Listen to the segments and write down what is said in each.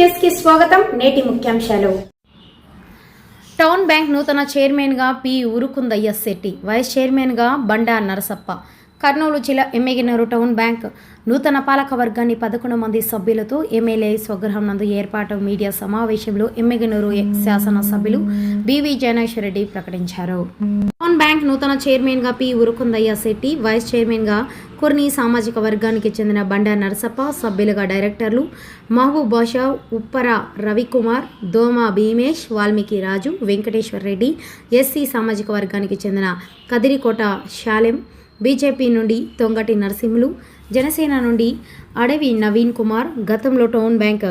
స్వాగతం నేటి ముఖ్యాంశాలు. టౌన్ బ్యాంక్ నూతన చైర్మన్గా పి ఉరుకుందయ్య శెట్టి వైస్ చైర్మన్గా బండా నరసప్ప. కర్నూలు జిల్లా ఎమ్మెగినూరు టౌన్ బ్యాంక్ నూతన పాలక వర్గాన్ని పదకొండు మంది సభ్యులతో ఎమ్మెల్యే స్వగృహం నందు ఏర్పాటు మీడియా సమావేశంలో ఎమ్మెగినూరు శాసనసభ్యులు బివి జనేశ్వర రెడ్డి ప్రకటించారు. బ్యాంక్ నూతన చైర్మన్గా పి. ఉరుకుందయ్య శెట్టి వైస్ చైర్మన్గా కుర్ని సామాజిక వర్గానికి చెందిన బండా నరసప్ప సభ్యులుగా డైరెక్టర్లు మహబూబ్ బాషా ఉప్పర రవికుమార్ దోమ భీమేష్ వాల్మీకి రాజు వెంకటేశ్వర్ రెడ్డి ఎస్సీ సామాజిక వర్గానికి చెందిన కదిరికోట శాలెం బీజేపీ నుండి తొంగటి నరసింహులు జనసేన నుండి అడవి నవీన్ కుమార్ గతంలో టౌన్ బ్యాంక్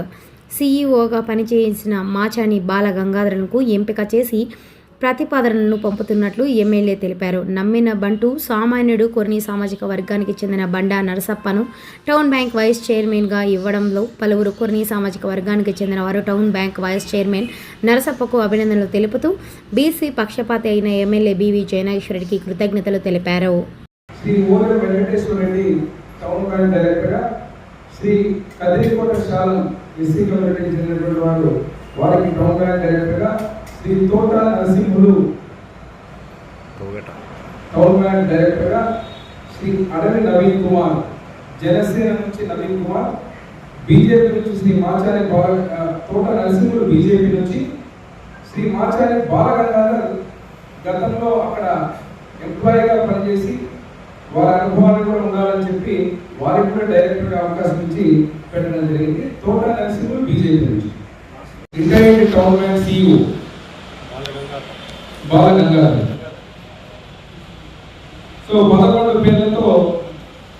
సీఈఓగా పనిచేసిన మాచాని బాల గంగాధరన్కు ఎంపిక చేసి ప్రతిపాదనలను పంపుతున్నట్లు ఎమ్మెల్యే తెలిపారు. నమ్మిన బంటు సామాన్యుడు కొన్ని సామాజిక వర్గానికి చెందిన బండా నరసప్పను టౌన్ బ్యాంక్ వైస్ చైర్మన్గా ఇవ్వడంలో పలువురు కొన్ని సామాజిక వర్గానికి చెందిన వారు టౌన్ బ్యాంక్ వైస్ చైర్మన్ నరసప్పకు అభినందనలు తెలుపుతూ బీసీ పక్షపాతి అయిన ఎమ్మెల్యే బీవీ జయనాగేశ్వరరెడ్డికి కృతజ్ఞతలు తెలిపారు. శ్రీ వెంకటేశ్వర రెడ్డి టౌన్ బ్యాంక్ డైరెక్టర్గా శ్రీ కదిరికోట శాలం ఎస్సీ కమ్యూనిటీకి చెందినటువంటి వారు వారికి టౌన్ బ్యాంక్ డైరెక్టర్గా శ్రీ తోట టౌన్ బ్యాంక్ డైరెక్టర్గా శ్రీ అడవి నవీన్ కుమార్ జనసేన నుంచి నవీన్ కుమార్ బీజేపీ నుంచి శ్రీ మాచారి బాల తోట నరసింహులు బీజేపీ నుంచి శ్రీ మాచారి బాలగంగాధర్ గతంలో అక్కడ ఎంప్లాయీగా పనిచేసి వారి అనుభవాలు కూడా ఉండాలని చెప్పి వారికి కూడా డైరెక్టర్గా అవకాశం ఇచ్చి పెట్టడం జరిగింది. తోట నరసింహులు బీజేపీ నుంచి. Retired town bank CEO Balagangadhar so పదకొండు పేర్లతో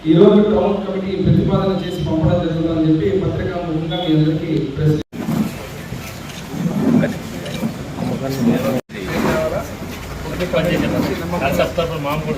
ఈరోజు టౌన్ కమిటీ ప్రతిపాదన చేసి పంపడం జరుగుతుందని చెప్పి పత్రికా ముఖంగా మీ అందరికీ ప్రెస్ మామూలు